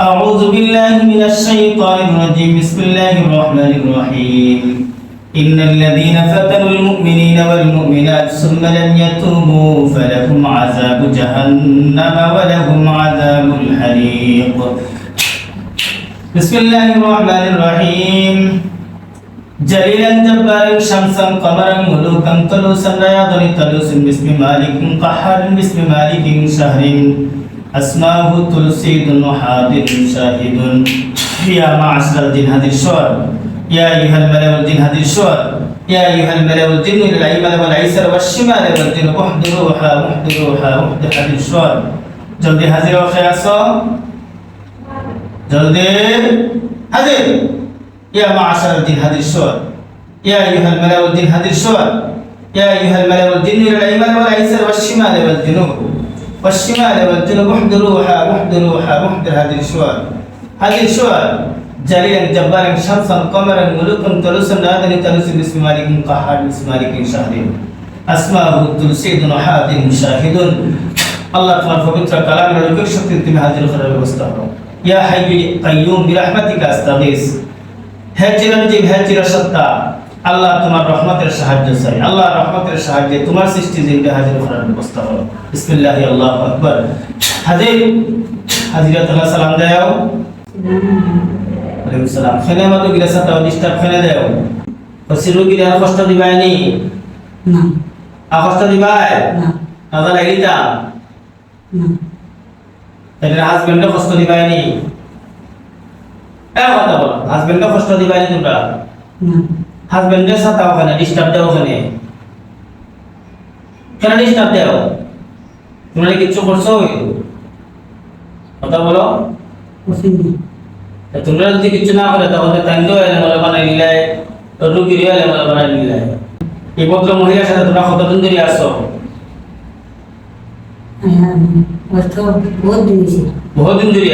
أعوذ بالله من الشيطان الرجيم. بسم الله الرحمن الرحيم. إن الذين فتنوا المؤمنين والمؤمنات ثم لم يتوبوا فلهم عذاب جهنم ولهم عذاب الحريق. بسم الله الرحمن الرحيم. جليلا جبارا شمسا قمرا ملوكا طلوسا رياضا طلوس باسم مالك قحار باسم مالك شهر أسماه تلسيد حاضر شاهد. يا معشر الجن هذه الشور يا أيها الملأ والجن هذه الشور يا أيها الملأ والجن الأيمن والأيسر والشمال والجن احضروها احضروها احضر هذه الشور جلدي حاضر وخياسو جلدي حاضر يا معشر الجن هذه الشور يا أيها الملأ والجن هذه الشور يا أيها الملأ والجن الأيمن والأيسر والشمال والجنوب والشمال والجنوب احضروها احضروها احضر هذه الشور هذه الشور جليلا جبارا شمسا قمرا ملوكا تلوسا نادني تلوس باسم مالك قحار باسم مالك شهر أسماءه تلسيد حاد شاهد আল্লাহ তোমার পবিত্র কালামের রূপের শক্তি তুমি হাজির করার ব্যবস্থা করো ইয়া হাইয়ু কাইয়ুম বিরহমাতিকা আস্তাগীস হে চিরঞ্জীব হে চিরসত্তা আল্লাহ তোমার রহমতের সাহায্য চাই। আল্লাহ রহমতের সাহায্যে তোমার সৃষ্টি জিনকে হাজির করার ব্যবস্থা করো। বিসমিল্লাহ আল্লাহ আকবার। হাজির হাজিরা তালা সালাম দেও। সালাম। মতো গিলা সাতা ডিস্টার্ব দেও। গিলা কষ্ট দিবাইনি না। আ কষ্ট দিবাই না। নাজা লাগিতা না। তাহলে হাজবেন্ডে কষ্ট দিবাইনি এ কথা বলো হাজবেন্ডে কষ্ট তোমরা? না। হাজবেন্ডের সাথে ওখানে ডিস্টার্ব দেও ওখানে। কেন ডিস্টার্ব দেও তোমরা কিচ্ছু করছ? কথা বলো। তোমরা যদি কিচ্ছু না করে তখন তো তাইন্দ এলে মনে বানাই নিলে রুগীর এলে মনে বানাই নিলে। এই ভদ্র মহিলার সাথে তোমরা কতদিন ধরে আসো বহুদিন ধরে?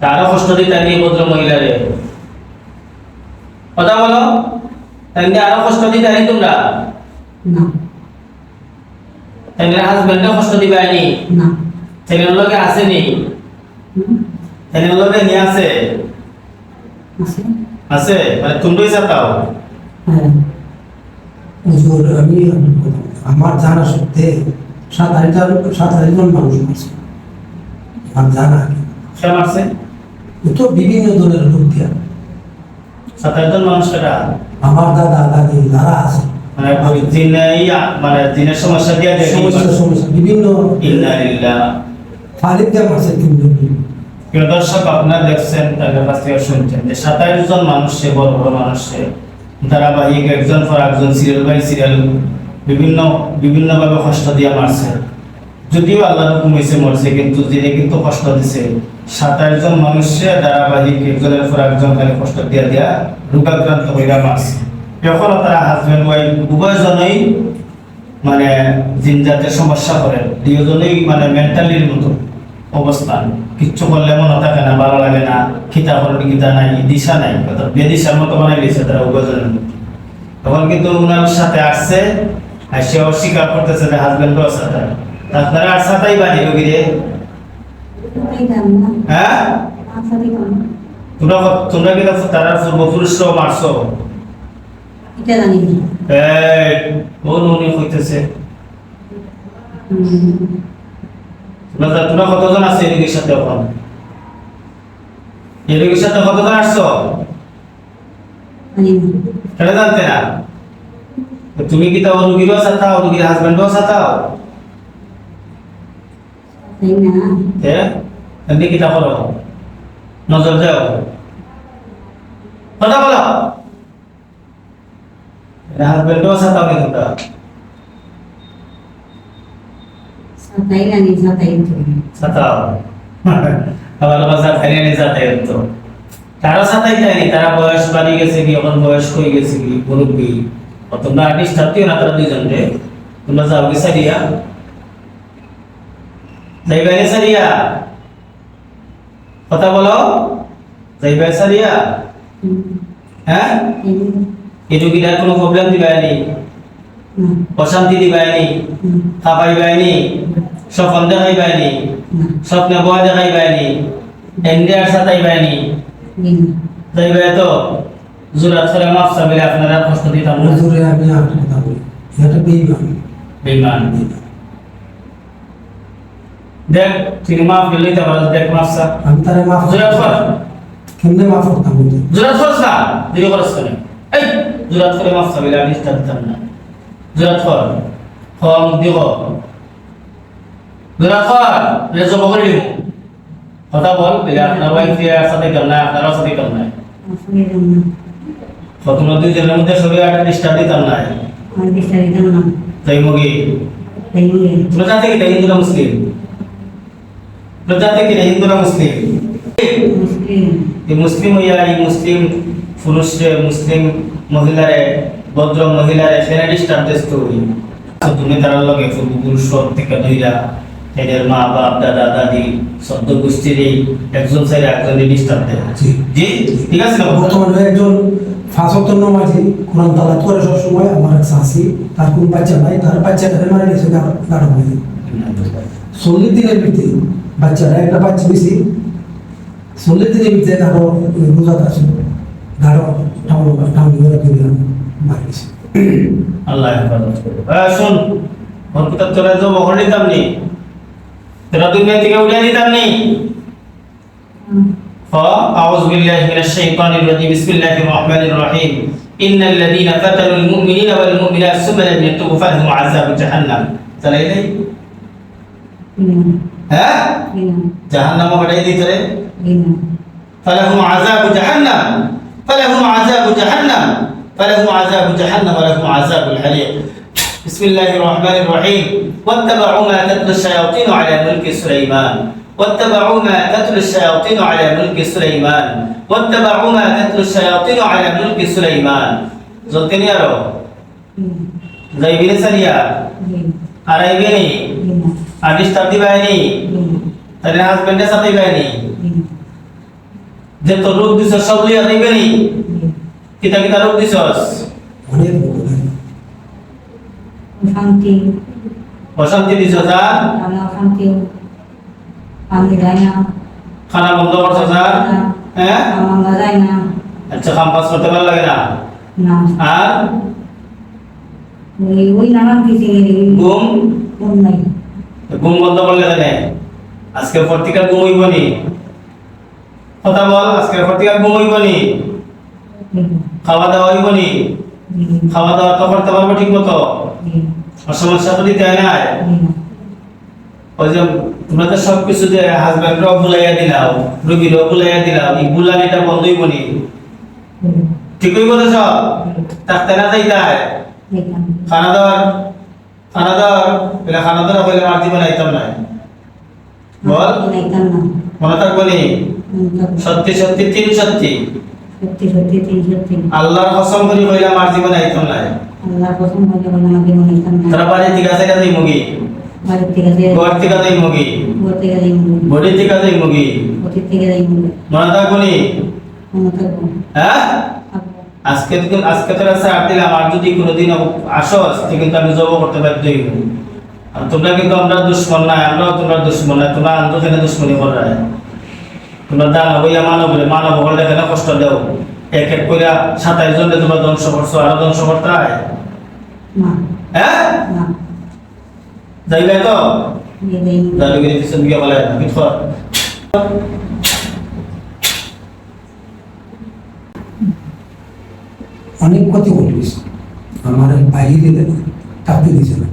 তারও কষ্ট দিতে নিয়ে ভদ্র মহিলারে। কথা বলো। তাইলে আরও কষ্ট দিতে আনি তোমরা? না। হাজবেন্ডে কষ্ট দিবানি না। তাইলে লগে আসেনি হুম, তাইলে লগে নিয়ে আছে? আছে। মানে তোমরাই চাতাও হ্যাঁ। হুজুর আমি আমার জানা সত্ত্বে সাত আটটা সাত আটজন মানুষ আছে আমার জানা। সে মারছে? তো বিভিন্ন দলের লোক দিয়া। সাতাশজন মানুষ কাটা আমার দাদা দাদি যারা আছে মানে জিনে মানে জিনের সমস্যা দিয়া সমস্যা সমস্যা বিভিন্ন আছে তিনজন প্রিয় দর্শক আপনারা দেখছেন তাদের কাছ থেকে শুনছেন যে সাতাইশ জন মানুষে বড় বড় মানুষে ধারাবাহিক একজন পর একজন সিরিয়াল বাই সিরিয়াল বিভিন্ন বিভিন্নভাবে কষ্ট দিয়ে মারছে। যদিও আল্লাহ হুকুম হয়েছে মরছে, কিন্তু যিনি কিন্তু কষ্ট দিছে। সাতাইশ জন মানুষে ধারাবাহিক একজনের পর একজন খালি কষ্ট দিয়া দিয়া রোগাক্রান্ত হইয়া মারছে। তারা হাজবেন্ড ওয়াইফ মানে জিনজাতের সমস্যা দুজনেই মানে মেন্টালির মতো অবস্থান কিচ্ছু করলে মনে থাকে না, ভালো লাগে না, খিতা নাই, দিশা নাই। বেদিশার মতো দিয়েছে তারা উভয়জনের মধ্যে। তখন কিন্তু উনার সাথে আসছে, আর সে অস্বীকার করতেছে যে হাজবেন্ডও সাথে আপনারা আর সাথেই বাড়ি রোগীরে হ্যাঁ? তোমরা ক- তোমরা কিন্তু তারা পূর্বপুরুষরাও মারছো? এটা জানি এই কোন উনি হইতেছে তোমরা তোমরা কতজন আছে রোগীর সাথে এখন? রোগীর সাথে কতজন আসছো? কেন জানতে না? তুমি কি তো রুগীরও সাথাও রুগীর হাজবেন্ডও সাথাও তাই না হ্যাঁ এমনি কি তা করো নজর দাও কথা বলো হাজবেন্ডও সাথাও নি তোমরা সাতাই জানি সাতাই তো সাথাও আবার বাজার খাইলে নি যাতে তো তারা সাথাই যায়নি তারা বয়স বাড়ি গেছে কি এখন বয়স হয়ে গেছে কি মুরব্বী ও তোমরা আর্টিস্ট থাকতেও না তারা দুইজন রে তোমরা যাও কি সারিয়া যাইবে সারিয়া কথা বলো যাইবে সারিয়া হ্যাঁ এই যে, কোনো প্রবলেম দিবায়নি না অশান্তি দিবায়নি হুম, খাপাইবায়নি স্বপন দেখাই পায়নি না স্বপ্নে বয়া দেখাই পায়নি ইন্ডিয়ার সাথেই পায়নি জি না যাইবে তো জোরাত করে মাফ চাবিলে আপনারা কষ্ট দিতাম না হুজুরে আমি এটা বেইমান বেমান দেখ তিনি মাফ দিলেই তো পারো দেখ মাফ চা আমি তারে মাফ জোরাত কর কেমনে মাফ করতাম হুজুর জোরাত কর না দিদি খরচ করে এই জোরাত করে মাফ চাবিলে আমি ইস্তার দিতাম না। জোরাত কর ফর্ম দিব। জোরাত কর রেজো বকরে দিব। কথা বল দিলে আপনার ওয়াইফ সাথে কেমন না আপনারও সাথে কেমন না আসলে দিতাম না মধ্যে সবাই একটা ডিস্টার্ব দিতাম না আমি চেষ্টা দিতাম না। তাই মুগি। তাই নিয়ে প্রজাতি কি হিন্দুরা মুসলিম? প্রজাতি কি হিন্দুরা মুসলিম? মুসলিম। এই মুসলিম হইয়া এই মুসলিম পুরুষরে মুসলিম মহিলারে ভদ্র মহিলারে সেরা ডিস্টার্ব দেশ করি তুমি তার লগে পূর্বপুরুষ থেকে দইরা এদের মা বাপ দাদা দাদি সদ্য গোষ্ঠীর এই একজন সাইড একজনই ডিস্টার্ব দেয় জি। ঠিক আছে না বর্তমানে একজন ফাঁসত্তর নমাজি কোরআন তালাত করে সবসময় আমার এক শাসি তার কোন বাচ্চা নাই তার বাচ্চাটাকে মারা গেছে গাড়ো হয়ে চল্লিশ দিনের ভিত্তি বাচ্চারা একটা বাচ্চা বেশি চল্লিশ দিনের ভিতরে গাড়ো বোঝাতে আছে গাড়ো টাউন টাউন করে দিলাম মারা গেছে আল্লাহ হেফাজত করবে আহ, শোন ওর কিতাব তোরা তো বহর দিতাম নি তোরা দুনিয়া থেকে উঠে দিতাম নি فأعوذ بالله من الشيطان الرجيم بسم الله الرحمن الرحيم إن الذين فتنوا المؤمنين والمؤمنات ثم لم يتوبوا فلهم عذاب جهنم চলে নাই হ্যাঁ জাহান্নাম বাড়াই দিতে রে فلهم عذاب جهنم فلهم عذاب جهنم فلهم عذاب جهنم ولهم عذاب الحريق بسم الله الرحمن الرحيم واتبعوا ما تتلو الشياطين على ملك سليمان واتبعوا ما تتلو الشياطين على ملك سليمان واتبعوا ما تتلو الشياطين على ملك سليمان زلتني يارو زيبين سريا আড়াইবেনি আর ডিস্টার্ব দিবাইনি তাহলে হাজবেন্ডের সাথে দিবাইনি যে তোর রোগ দিছ সব লিয়া দিবেনি কিতা কিতা রোগ দিছস অনেক লোক শান্তি অশান্তি দিছ স্যার আমি অশান্তি আমি যাই না খানা বন্ধ করছ স্যার হ্যাঁ আমার যায় না আচ্ছা খাম পাস করতে ভালো লাগে না না আর ওই ওই নানান কিছু ঘুম ঘুম নাই ঘুম বন্ধ করলে দেনে আজকে পত্রিকা ঘুম হইব নি। কথা বল আজকে পত্রিকা ঘুম হইব নি। খাওয়া দাওয়া হইব নি। খাওয়া দাওয়া তো করতে পারব ঠিক মতো। সমস্যা তো দিতে হয় না। ওই যে তোমরা তো সব কিছু যে হাজব্যান্ডরাও বুলাইয়া দিলাও রুগীরাও বুলাইয়া দিলাও এই বুলানিটা বন্ধ হইব নি। ঠিক হইব তো সব? থাকতে না যাইতাই খানা দাওয়ার খানা দাওয়ার পেলে খানা দাওয়া হইলে মার জীবন আইতাম না। বল। মনে থাকব নি? সত্যি সত্যি তিন সত্যি? সত্যি সত্যি তিন সত্যি। আল্লাহর কসম করি হইলে আমার জীবন আইতাম না। আল্লাহ প্রথম হয়ে বলে আমাকে মনে নিতাম না। তারা বাড়ি আছে কাজেই মুগি? ঘর মুগি? ঘর যাই মনে বডি মুগি? থাকব নি? মনে থাকব। হ্যাঁ? থাকব। আজকে তো- আজকে তোরা স্যার দিলাম আর যদি কোনোদিন আসো আজকে কিন্তু আমি জব করতে বাধ্য হইব আর তোমরা কিন্তু আমরা দুশ্মন নাই আমরাও তোমরা দুশ্মন নাই তোমরা আন্দোলনে দুশ্মনী করা তোমরা দান হইয়া মানব রে মানব হলে কেন কষ্ট দেও। এক এক করে সাতাইশ জনে তোমরা ধ্বংস করছ আরও ধ্বংস করতে হয়? না। হ্যাঁ? যাইবে তো? কিন্তু পিছন দিকে বলে অনেক কথা বলিস আমার বাইরে দিলে থাকতে দিছে না।